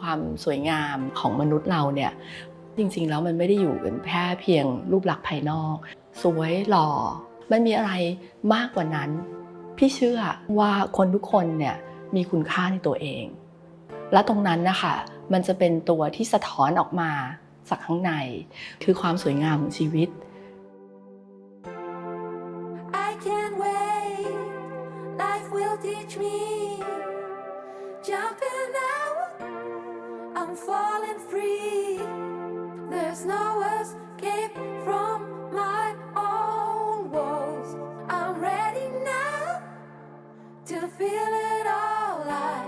ความสวยงามของมนุษย์เราเนี่ยจริงๆแล้วมันไม่ได้อยู่กันแค่เพียงรูปลักษณ์ภายนอก สวยหล่อ มันมีอะไรมากกว่านั้น พี่เชื่อว่าคนทุกคนเนี่ยมีคุณค่าในตัวเอง และตรงนั้นนะคะมันจะเป็นตัวที่สะท้อนออกมาจากข้างใน คือความสวยงามของชีวิต I can't wait. Life will teach me. Jumping out, I'm falling free. There's no escape from my own walls. I'm ready now to feel it all. I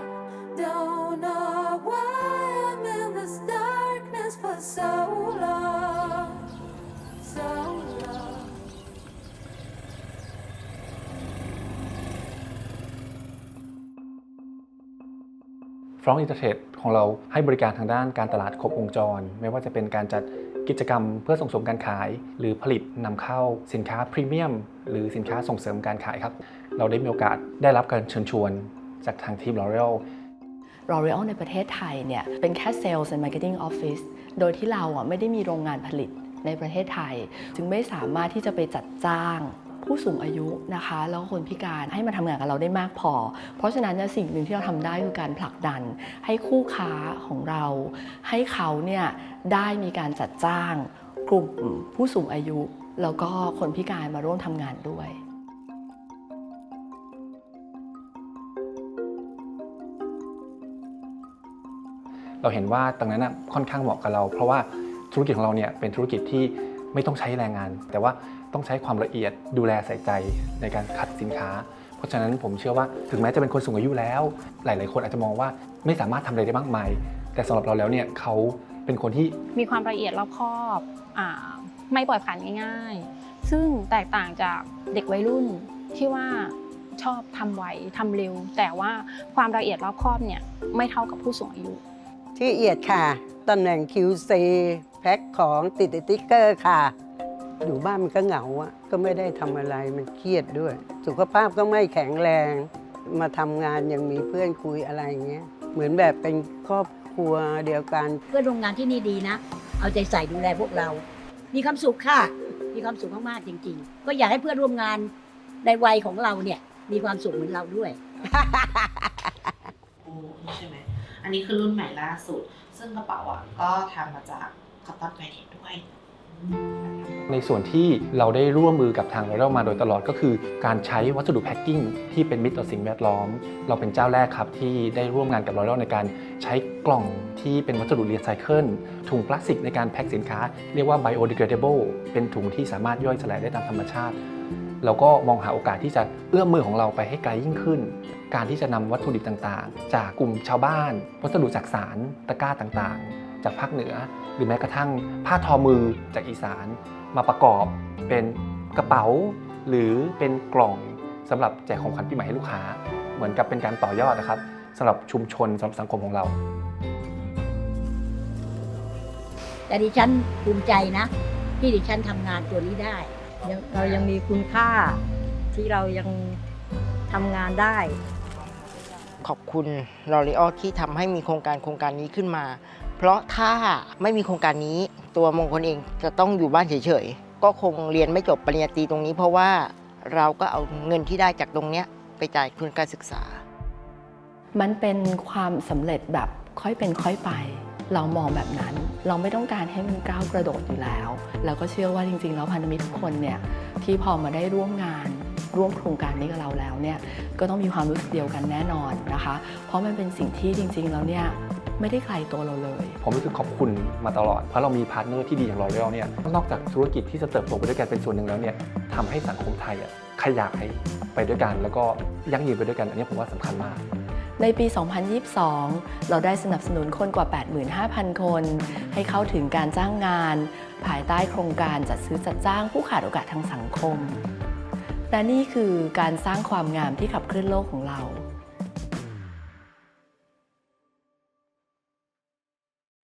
don't know why I'm in this darkness for so long, so long. ฟร ของเราให้บริการทางด้านการตลาดครบวงจร ไม่ว่าจะเป็นการจัดกิจกรรมเพื่อส่งเสริมการขาย หรือผลิตนำเข้าสินค้าพรีเมียม หรือสินค้าส่งเสริมการขายครับ เราได้มีโอกาสได้รับการเชิญชวนจากทางทีม L'Oreal L'Oreal ในประเทศไทยเนี่ยเป็นแค่ Sales and Marketing Office โดยที่เราอะไม่ได้มีโรงงานผลิตในประเทศไทย จึงไม่สามารถที่จะไปจัดจ้าง ผู้สูงอายุนะคะ แล้วก็คนพิการให้มาทำงานกับเราได้มากพอ เพราะฉะนั้นเนี่ยสิ่งหนึ่งที่เราทำได้คือการผลักดัน ให้คู่ค้าของเรา ให้เขาเนี่ยได้มีการจัดจ้างกลุ่มผู้สูงอายุ แล้วก็คนพิการมาร่วมทำงานด้วยเราเห็นว่าตรงนั้นค่อนข้างเหมาะกับเรา เพราะว่าธุรกิจของเราเนี่ยเป็นธุรกิจที่ ไม่ต้องใช้แรงงาน แต่ว่าต้องใช้ความละเอียดดูแลใส่ใจในการคัดสินค้า เพราะฉะนั้นผมเชื่อว่าถึงแม้จะเป็นคนสูงอายุแล้ว หลาย ๆ คนอาจจะมองว่าไม่สามารถทำอะไรได้มากมาย แต่สำหรับเราแล้วเนี่ยเขาเป็นคนที่มีความละเอียดรอบคอบอาไม่ปล่อยผ่านง่าย ๆ ซึ่งแตกต่างจากเด็กวัยรุ่นที่ว่าชอบทำไวทำเร็ว แต่ว่าความละเอียดรอบคอบเนี่ยไม่เท่ากับผู้สูงอายุที่เอียดค่ะตำแหน่ง QC แพ็คของติดสติ๊กเกอร์ค่ะ อยู่บ้านมันก็เหงาอะก็ไม่ได้ทำอะไรมันเครียดด้วย สุขภาพก็ไม่แข็งแรง มาทำงานยังมีเพื่อนคุยอะไรอย่างเงี้ย เหมือนแบบเป็นครอบครัวเดียวกัน เพื่อนโรงงานที่นี่ดีนะ เอาใจใส่ดูแลพวกเรา มีความสุขค่ะ มีความสุขมากๆจริง ๆ ก็อยากให้เพื่อนร่วมงานในวัยของเราเนี่ยมีความสุขเหมือนเราด้วย โอ้ใช่ไหม อันนี้คือรุ่นใหม่ล่าสุด ซึ่งกระเป๋าอะก็ทำมาจาก คอตตอนไกเทคด้วย ในส่วนที่เราได้ร่วมมือกับทาง L'Oreal มาโดยตลอดก็คือ การใช้วัสดุแพ็กกิ้งที่เป็นมิตรต่อสิ่งแวดล้อม เราเป็นเจ้าแรกครับที่ได้ร่วมงานกับ L'Oreal ในการใช้กล่องที่เป็นวัสดุรีไซเคิลถุงพลาสติกในการแพ็คสินค้า เรียกว่า biodegradable เป็นถุงที่สามารถย่อยสลายได้ตามธรรมชาติเราก็มองหาโอกาสที่จะเอื้อมมือของเราไปให้ไกลยิ่งขึ้น การที่จะนำวัตถุดิบต่างๆ จากกลุ่มชาวบ้าน วัสดุจากสารตะกร้าต่างๆ จากภาคเหนือ หรือแม้กระทั่งผ้าทอมือจากอีสานมาประกอบเป็นกระเป๋า หรือเป็นกล่องสำหรับแจกของขวัญปีใหม่ให้ลูกค้า เหมือนกับเป็นการต่อยอดนะครับสำหรับชุมชนสำหรับสังคมของเรา แต่ดิฉันภูมิใจนะ ที่ดิฉันทำงานตัวนี้ได้ยังเรายังมีคุณค่าที่เรายังทำงานได้ขอบคุณลอรีออที่ทำให้มีโครงการโครงการนี้ขึ้นมา เพราะถ้าไม่มีโครงการนี้ตัวมงคลเองจะต้องอยู่บ้านเฉยๆ ก็คงเรียนไม่จบปริญญาตรีตรงนี้ เพราะว่าเราก็เอาเงินที่ได้จากตรงนี้ไปจ่ายทุนการศึกษา มันเป็นความสำเร็จแบบค่อยเป็นค่อยไป เรามองแบบนั้น เราไม่ต้องการให้มันก้าวกระโดดอยู่แล้ว แล้วก็เชื่อว่าจริงๆ แล้วพันธมิตรทุกคนเนี่ยที่พอมาได้ร่วมงานร่วมโครงการนี้กับเราแล้วเนี่ยก็ต้องมีความรู้สึกเดียวกันแน่นอนนะคะ เพราะมันเป็นสิ่งที่จริงๆ แล้วเนี่ย ไม่ได้ไกลตัวเราเลย ผมรู้สึกขอบคุณมาตลอด เพราะเรามีพาร์ทเนอร์ที่ดีอย่าง L'Oreal เนี่ยนอกจากธุรกิจที่จะเติบโตไปด้วยกันเป็นส่วนหนึ่งแล้วเนี่ยทำให้สังคมไทยอะขยายไปด้วยกัน แล้วก็ยั่งยืนไปด้วยกัน อันนี้ผมว่าสำคัญมาก ในปี 2022 เราได้สนับสนุนคนกว่า 85,000 คน ให้เข้าถึงการจ้างงาน ภายใต้โครงการจัดซื้อจัดจ้างผู้ขาดโอกาสทางสังคม และนี่คือการสร้างความงามที่ขับเคลื่อนโลกของเรา